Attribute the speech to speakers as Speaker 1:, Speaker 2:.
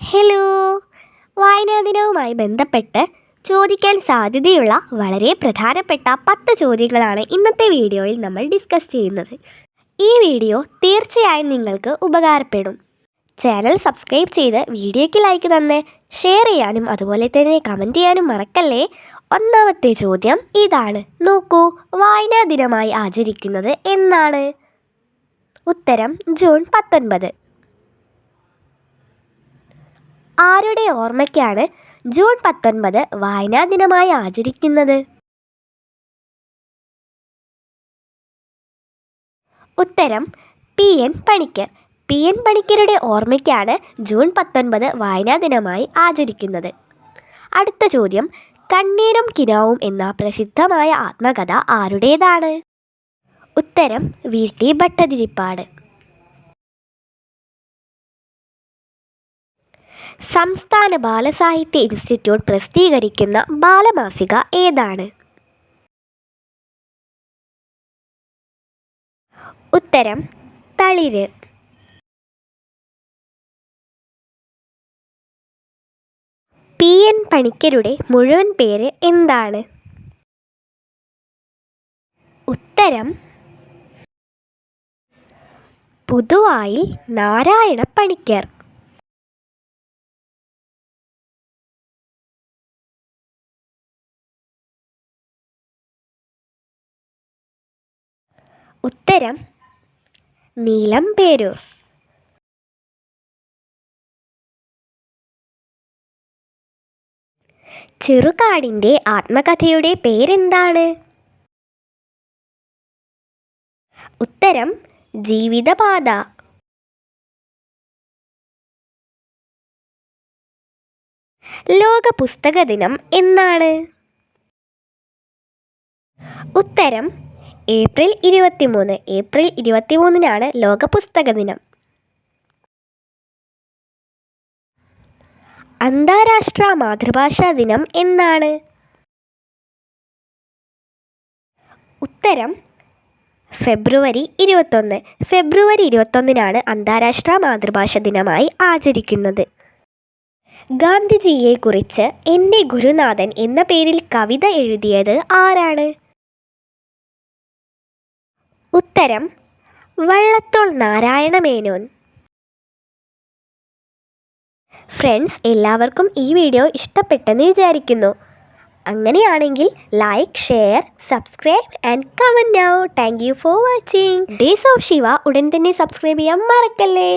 Speaker 1: Hello വായനാ ദിനവുമായി ബന്ധപ്പെട്ട് ചോദിക്കാൻ സാധ്യതയുള്ള വളരെ പ്രധാനപ്പെട്ട പത്ത് ചോദ്യങ്ങളാണ് ഇന്നത്തെ വീഡിയോയിൽ നമ്മൾ ഡിസ്കസ് ചെയ്യുന്നത്. ഈ വീഡിയോ തീർച്ചയായും നിങ്ങൾക്ക് ഉപകാരപ്പെടും. ചാനൽ സബ്സ്ക്രൈബ് ചെയ്ത് വീഡിയോയ്ക്ക് ലൈക്ക് തന്ന് ഷെയർ ചെയ്യാനും അതുപോലെ തന്നെ കമന്റ് ചെയ്യാനും മറക്കല്ലേ? ഒന്നാമത്തെ ചോദ്യം ഇതാണ്. നോക്കൂ വായനാ ദിനമായി ആചരിക്കുന്നത് എന്നാണ്. ഉത്തരം ജൂൺ പത്തൊൻപത്. ആരുടെ ഓർമ്മയ്ക്കാണ് ജൂൺ പത്തൊൻപത് വായനാ ദിനമായി ആചരിക്കുന്നത്? ഉത്തരം P N Panicker. P N പണിക്കരുടെ ഓർമ്മയ്ക്കാണ് ജൂൺ പത്തൊൻപത് വായനാ ദിനമായി ആചരിക്കുന്നത്. അടുത്ത ചോദ്യം കണ്ണീരും കിനാവും എന്ന പ്രസിദ്ധമായ ആത്മകഥ ആരുടേതാണ്? ഉത്തരം വി ടി ഭട്ടതിരിപ്പാട്. സംസ്ഥാന ബാലസാഹിത്യ ഇൻസ്റ്റിറ്റ്യൂട്ട് പ്രസിദ്ധീകരിക്കുന്ന ബാലമാസിക ഏതാണ്? ഉത്തരം തളിര്. പി. എൻ. പണിക്കരുടെ മുഴുവൻ പേര് എന്താണ്? ഉത്തരം പുതുവായിൽ നാരായണ പണിക്കർ. ഉത്തരം നീലം പേരൂർ. ചെറുകാടിന്റെ ആത്മകഥയുടെ പേരെന്താണ്? ഉത്തരം ജീവിതപാത. ലോക പുസ്തക ദിനം എന്നാണ്. ഉത്തരം ഏപ്രിൽ ഇരുപത്തിമൂന്ന്. ഏപ്രിൽ ഇരുപത്തിമൂന്നിനാണ് ലോക പുസ്തക ദിനം. അന്താരാഷ്ട്ര മാതൃഭാഷാ ദിനം എന്നാണ്? ഉത്തരം ഫെബ്രുവരി ഇരുപത്തൊന്ന്. ഫെബ്രുവരി ഇരുപത്തൊന്നിനാണ് അന്താരാഷ്ട്ര മാതൃഭാഷ ദിനമായി ആചരിക്കുന്നത്. ഗാന്ധിജിയെക്കുറിച്ച് എന്റെ ഗുരുനാഥൻ എന്ന പേരിൽ കവിത എഴുതിയത് ആരാണ്? ഉത്തരം വള്ളത്തോൾ നാരായണ മേനോൻ. ഫ്രണ്ട്സ് എല്ലാവർക്കും ഈ വീഡിയോ ഇഷ്ടപ്പെട്ടെന്ന് വിചാരിക്കുന്നു. അങ്ങനെയാണെങ്കിൽ like share subscribe and comment now. Thank you for watching. Days of Shiva. ഉടൻ തന്നെ സബ്സ്ക്രൈബ് ചെയ്യാൻ മറക്കല്ലേ?